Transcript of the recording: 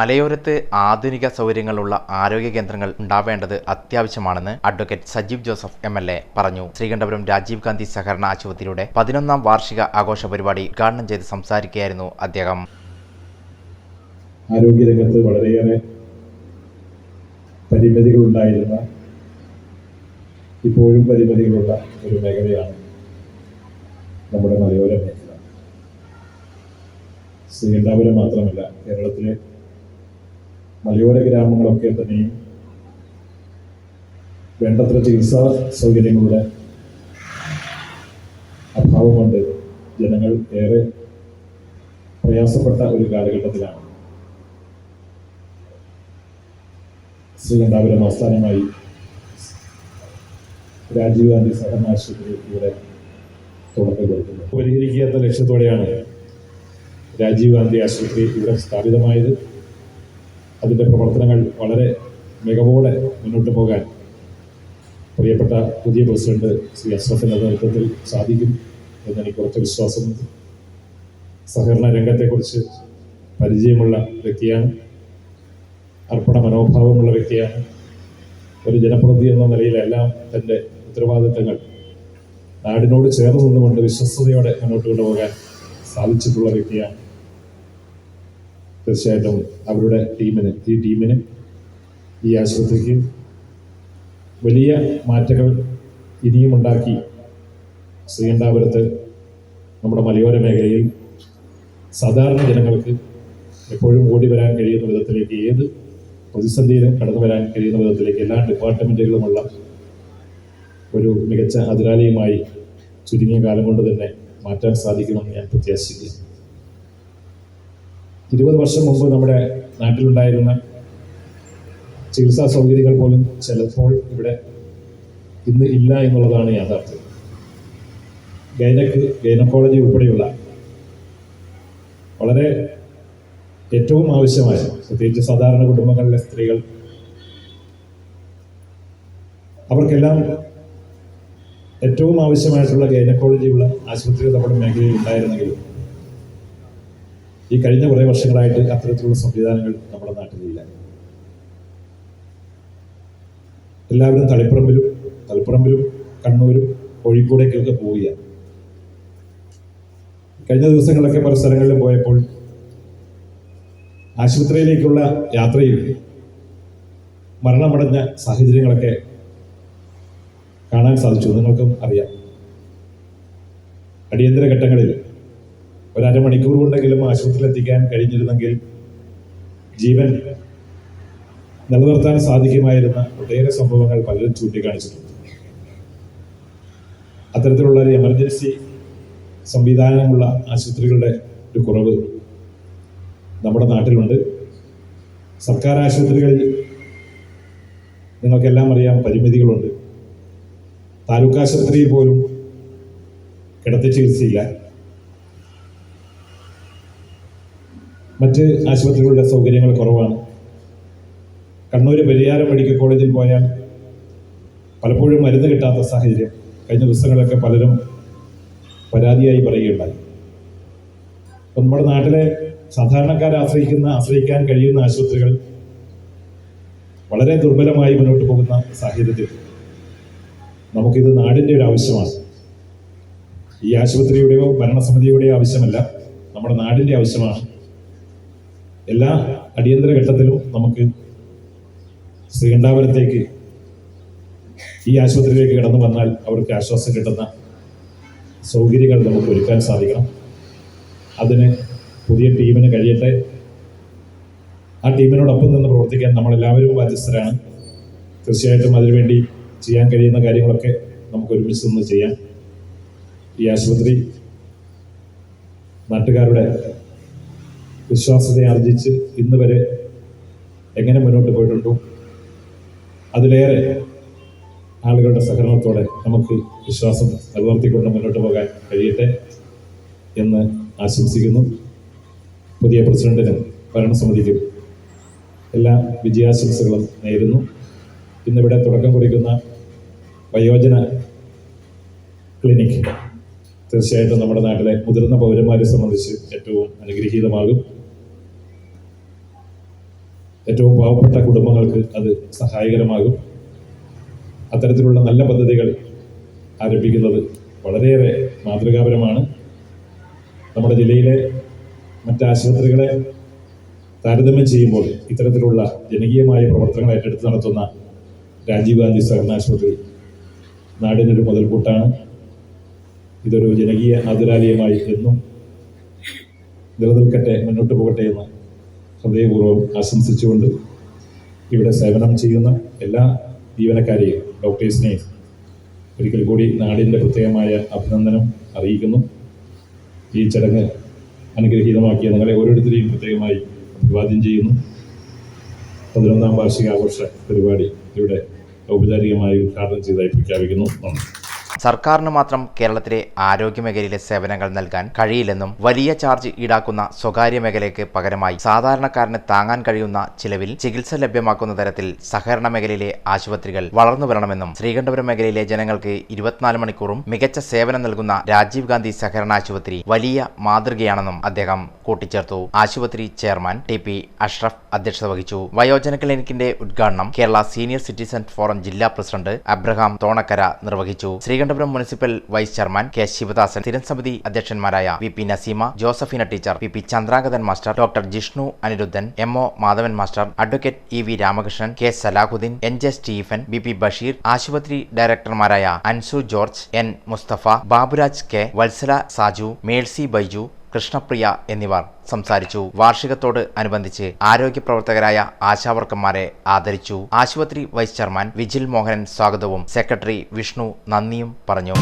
മലയോരത്ത് ആധുനിക സൗകര്യങ്ങളുള്ള ആരോഗ്യ കേന്ദ്രങ്ങൾ ഉണ്ടാവേണ്ടത് അത്യാവശ്യമാണെന്ന് advocate Sajeev Joseph M L A പറഞ്ഞു. ശ്രീകണ്ഠപുരം രാജീവ് ഗാന്ധി സഹകരണ ആശുപത്രിയുടെ പതിനൊന്നാം വാർഷിക ആഘോഷ പരിപാടി ഉദ്ഘാടനം ചെയ്ത് സംസാരിക്കുകയായിരുന്നു അദ്ദേഹം. ആരോഗ്യരംഗത്ത് വളരെയേറെ പരിമിതികളുണ്ടായിരുന്ന ഇപ്പോഴും പരിമിതികളുള്ള ഒരു മേഖലയാണ് നമ്മുടെ മലയോര മേഖല. ശ്രീകണ്ഠാപുരം മാത്രമല്ല കേരളത്തിലെ മലയോര ഗ്രാമങ്ങളൊക്കെ തന്നെയും വേണ്ടത്ര ചികിത്സാ സൗകര്യങ്ങളുടെ അഭാവം കൊണ്ട് ജനങ്ങൾ ഏറെ പ്രയാസപ്പെട്ട ഒരു കാലഘട്ടത്തിലാണ്. ശ്രീകണ്ഠാപുരം ആസ്ഥാനമായി രാജീവ് ഗാന്ധി സഹകരണ ആശുപത്രി ഇവിടെ തുടക്കം കൊടുക്കുന്നത് പരിഹരിക്കുക എന്ന ലക്ഷ്യത്തോടെയാണ് രാജീവ് ഗാന്ധി ആശുപത്രി ഇവിടെ സ്ഥാപിതമായത്. അതിന്റെ പ്രവർത്തനങ്ങൾ വളരെ മികവോടെ മുന്നോട്ട് പോകാൻ പ്രിയപ്പെട്ട പുതിയ പ്രസിഡന്റ് ശ്രീ അഷ്റഫിന്റെ നേതൃത്വത്തിൽ സാധിക്കും എന്നെനിക്ക് കുറച്ച് വിശ്വാസമുണ്ട്. സഹകരണ രംഗത്തെക്കുറിച്ച് പരിചയമുള്ള വ്യക്തിയാണ്. അർപ്പണ മനോഭാവമുള്ള വ്യക്തിയാണ്. ഒരു ജനപ്രതി എന്ന നിലയിലെല്ലാം തന്റെ ഉത്തരവാദിത്തങ്ങൾ നാടിനോട് ചേർന്ന് നിന്നുകൊണ്ട് വിശ്വസ്തയോടെ മുന്നോട്ട് കൊണ്ടുപോകാൻ സാധിച്ചിട്ടുള്ള വ്യക്തിയാണ് തീർച്ചയായിട്ടും അവരുടെ ടീമിന് ഈ ടീമിന് ഈ ആശുപത്രിക്ക് വലിയ മാറ്റങ്ങൾ ഇനിയും ഉണ്ടാക്കി ശ്രീകണ്ഠാപുരത്ത് നമ്മുടെ മലയോര മേഖലയിൽ സാധാരണ ജനങ്ങൾക്ക് എപ്പോഴും ഓടി വരാൻ കഴിയുന്ന വിധത്തിലേക്ക് ഏത് പ്രതിസന്ധിയിലും കടന്നു വരാൻ കഴിയുന്ന വിധത്തിലേക്ക് എല്ലാ ഡിപ്പാർട്ട്മെന്റുകളുമുള്ള ഒരു മികച്ച അതിരാലയമായി ചുരുങ്ങിയ കാലം കൊണ്ട് തന്നെ മാറ്റാൻ സാധിക്കുമെന്ന് ഞാൻ പ്രത്യാശിക്കുന്നു. ഇരുപത് വർഷം മുമ്പ് നമ്മുടെ നാട്ടിലുണ്ടായിരുന്ന ചികിത്സാ സൗകര്യങ്ങൾ പോലും ചിലപ്പോൾ ഇവിടെ ഇന്ന് ഇല്ല എന്നുള്ളതാണ് യാഥാർത്ഥ്യം. ഗൈനക്ക് ഗൈനക്കോളജി ഉൾപ്പെടെയുള്ള വളരെ ഏറ്റവും ആവശ്യമായ പ്രത്യേകിച്ച് സാധാരണ കുടുംബങ്ങളിലെ സ്ത്രീകൾ അവർക്കെല്ലാം ഏറ്റവും ആവശ്യമായിട്ടുള്ള ഗൈനക്കോളജിയുള്ള ആശുപത്രികൾ നമ്മുടെ മേഖലയിൽ ഉണ്ടായിരുന്നെങ്കിലും ഈ കഴിഞ്ഞ കുറേ വർഷങ്ങളായിട്ട് അത്തരത്തിലുള്ള സംവിധാനങ്ങൾ നമ്മുടെ നാട്ടിലില്ല. എല്ലാവരും തളിപ്പറമ്പിലും തളിപ്പറമ്പിലും കണ്ണൂരും കോഴിക്കോടേക്കൊക്കെ പോവുകയാണ്. കഴിഞ്ഞ ദിവസങ്ങളിലൊക്കെ പല സ്ഥലങ്ങളിൽ പോയപ്പോൾ ആശുപത്രിയിലേക്കുള്ള യാത്രയിൽ മരണമടഞ്ഞ സാഹചര്യങ്ങളൊക്കെ കാണാൻ സാധിച്ചു. നിങ്ങൾക്കും അറിയാം. അടിയന്തര ഘട്ടങ്ങളിൽ ഒരു അരമണിക്കൂർ കൊണ്ടെങ്കിലും ആശുപത്രിയിൽ എത്തിക്കാൻ കഴിഞ്ഞിരുന്നെങ്കിൽ ജീവൻ നിലനിർത്താൻ സാധിക്കുമായിരുന്ന ഒട്ടേറെ സംഭവങ്ങൾ പലരും ചൂണ്ടിക്കാണിച്ചിട്ടുണ്ട്. അത്തരത്തിലുള്ള ഒരു എമർജൻസി സംവിധാനമുള്ള ആശുപത്രികളുടെ ഒരു കുറവ് നമ്മുടെ നാട്ടിലുണ്ട്. സർക്കാർ ആശുപത്രികളിൽ നിങ്ങൾക്കെല്ലാം അറിയാം പരിമിതികളുണ്ട്. താലൂക്ക് ആശുപത്രിയിൽ പോലും കിടത്തി ചികിത്സയില്ല. മറ്റ് ആശുപത്രികളുടെ സൗകര്യങ്ങൾ കുറവാണ്. കണ്ണൂർ പെരിയാരം മെഡിക്കൽ കോളേജിൽ പോയാൽ പലപ്പോഴും മരുന്ന് കിട്ടാത്ത സാഹചര്യം. കഴിഞ്ഞ ദിവസങ്ങളൊക്കെ പലരും പരാതിയായി പറയുകയുണ്ടായി. അപ്പം നമ്മുടെ നാട്ടിലെ സാധാരണക്കാരെ ആശ്രയിക്കുന്ന ആശ്രയിക്കാൻ കഴിയുന്ന ആശുപത്രികൾ വളരെ ദുർബലമായി മുന്നോട്ട് പോകുന്ന സാഹചര്യത്തിൽ നമുക്കിത് നാടിന്റെ ഒരു ആവശ്യമാണ്. ഈ ആശുപത്രിയുടെയോ ഭരണസമിതിയുടെയോ ആവശ്യമല്ല നമ്മുടെ നാടിന്റെ ആവശ്യമാണ്. എല്ലാ അടിയന്തര ഘട്ടത്തിലും നമുക്ക് ശ്രീകണ്ഠാപുരത്തേക്ക് ഈ ആശുപത്രിയിലേക്ക് കടന്നു വന്നാൽ അവർക്ക് ആശ്വാസം കിട്ടുന്ന സൗകര്യങ്ങൾ നമുക്ക് ഒരുക്കാൻ സാധിക്കണം. അതിന് പുതിയ ടീമിന് കഴിയട്ടെ. ആ ടീമിനോടൊപ്പം നിന്ന് പ്രവർത്തിക്കാൻ നമ്മളെല്ലാവരും ബാധ്യസ്ഥരാണ്. തീർച്ചയായിട്ടും അതിനുവേണ്ടി ചെയ്യാൻ കഴിയുന്ന കാര്യങ്ങളൊക്കെ നമുക്ക് ഒരുമിച്ച് നിന്ന് ചെയ്യാം. ഈ ആശുപത്രി നാട്ടുകാരുടെ വിശ്വാസത്തെ ആർജിച്ച് ഇന്ന് വരെ എങ്ങനെ മുന്നോട്ട് പോയിട്ടുണ്ടോ? അതിലേറെ ആളുകളുടെ സഹകരണത്തോടെ നമുക്ക് വിശ്വാസം നിലനിർത്തിക്കൊണ്ട് മുന്നോട്ട് പോകാൻ കഴിയട്ടെ എന്ന് ആശംസിക്കുന്നു. പുതിയ പ്രസിഡന്റിനും ഭരണസമിതിക്കും എല്ലാ വിജയാശംസകളും നേരുന്നു. ഇന്നിവിടെ തുടക്കം കുറിക്കുന്ന വയോജന ക്ലിനിക് തീർച്ചയായിട്ടും നമ്മുടെ നാട്ടിലെ മുതിർന്ന പൗരന്മാരെ സംബന്ധിച്ച് ഏറ്റവും അനുഗ്രഹീതമാകും. ഏറ്റവും പാവപ്പെട്ട കുടുംബങ്ങൾക്ക് അത് സഹായകരമാകും. അത്തരത്തിലുള്ള നല്ല പദ്ധതികൾ ആരംഭിക്കുന്നത് വളരെയേറെ മാതൃകാപരമാണ്. നമ്മുടെ ജില്ലയിലെ മറ്റ് ആശുപത്രികളെ താരതമ്യം ചെയ്യുമ്പോൾ ഇത്തരത്തിലുള്ള ജനകീയമായ പ്രവർത്തനങ്ങൾ ഏറ്റെടുത്ത് നടത്തുന്ന രാജീവ് ഗാന്ധി സഹകരണ ആശുപത്രി നാടിനൊരു മുതൽക്കൂട്ടാണ്. ഇതൊരു ജനകീയ ആതുരാലയമായി എന്നും നിലനിൽക്കട്ടെ മുന്നോട്ട് പോകട്ടെ എന്ന് ഹൃദയപൂർവം ആശംസിച്ചുകൊണ്ട് ഇവിടെ സേവനം ചെയ്യുന്ന എല്ലാ ജീവനക്കാരെയും ഡോക്ടേഴ്സിനെയും ഒരിക്കൽ കൂടി നാടിന്റെ പ്രത്യേകമായ അഭിനന്ദനം അറിയിക്കുന്നു. ഈ ചടങ്ങ് അനുഗ്രഹീതമാക്കിയ നിങ്ങളെ ഓരോരുത്തരെയും പ്രത്യേകമായി അഭിവാദ്യം ചെയ്യുന്നു. പതിനൊന്നാം വാർഷികാഘോഷ പരിപാടി ഇവിടെ ഔപചാരികമായി ഉദ്ഘാടനം ചെയ്തായി പ്രഖ്യാപിക്കുന്നു. നന്ദി. സർക്കാരിന് മാത്രം കേരളത്തിലെ ആരോഗ്യ മേഖലയിലെ സേവനങ്ങൾ നൽകാൻ കഴിയില്ലെന്നും വലിയ ചാർജ് ഈടാക്കുന്ന സ്വകാര്യ മേഖലയ്ക്ക് പകരമായി സാധാരണക്കാരന് താങ്ങാൻ കഴിയുന്ന ചിലവിൽ ചികിത്സ ലഭ്യമാക്കുന്ന തരത്തിൽ സഹകരണ മേഖലയിലെ ആശുപത്രികൾ വളർന്നു വരണമെന്നും ശ്രീകണ്ഠപുരം മേഖലയിലെ ജനങ്ങൾക്ക് ഇരുപത്തിനാല് മണിക്കൂറും മികച്ച സേവനം നൽകുന്ന രാജീവ് ഗാന്ധി സഹകരണ ആശുപത്രി വലിയ മാതൃകയാണെന്നും അദ്ദേഹം കൂട്ടിച്ചേർത്തു. ആശുപത്രി ചെയർമാൻ ടി പി അഷ്റഫ് അധ്യക്ഷത വഹിച്ചു. വയോജന ക്ലിനിക്കിന്റെ ഉദ്ഘാടനം കേരള സീനിയർ സിറ്റിസൺ ഫോറം ജില്ലാ പ്രസിഡന്റ് അബ്രഹാം തോണക്കര നിർവഹിച്ചു. Sreekandapuram municipal vice chairman K Sivadasan സ്ഥിരം സമിതി അധ്യക്ഷന്മാരായ V P Naseema Josephina teacher V P Chandragathan master doctor Jishnu Anirudhan M O Madhavan master advocate E V Ramakrishnan K Salahuddin N J Stephen B P Basheer ആശുപത്രി ഡയറക്ടർമാരായ Ansu George N Musthafa Baburaj K Vatsala Saju Mercy Baiju Krishnapriya എന്നിവർ സംസാരിച്ചു. വാർഷികത്തോട് അനുബന്ധിച്ച് ആരോഗ്യ പ്രവർത്തകരായ ആശാവർക്കന്മാരെ ആദരിച്ചു. ആശുപത്രി വൈസ് ചെയർമാൻ വിജിൽ മോഹനൻ സ്വാഗതവും സെക്രട്ടറി വിഷ്ണു നന്ദിയും പറഞ്ഞു.